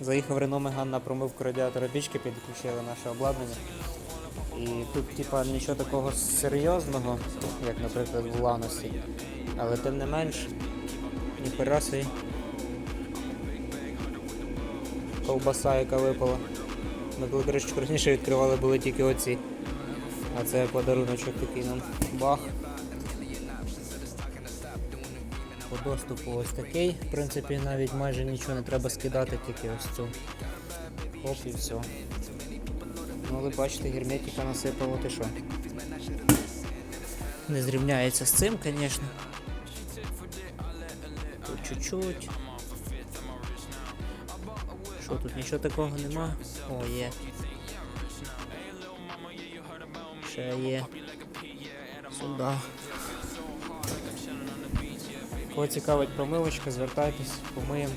Заїхав Рено Меган на промивку радіатора пічки, підключили наше обладнання. І тут, типа, нічого такого серйозного, як, наприклад, в Ланосі. Але тим не менш, ніхера собі. Ковбаса, яка випала. Ми коли кришечку раніше відкривали, були тільки оці. А це подаруночок такий нам. Бах. По доступу ось такий. В принципі, навіть майже нічого не треба скидати, тільки ось цю. Оп і все. Ну, але бачите, герметика насипало, ти що? Не зрівняється з цим, звісно. Тут чуть-чуть. Що тут нічого такого нема? О, є. Ще є. Сюди. Кого цікавить промивочка, звертайтесь, помиємо.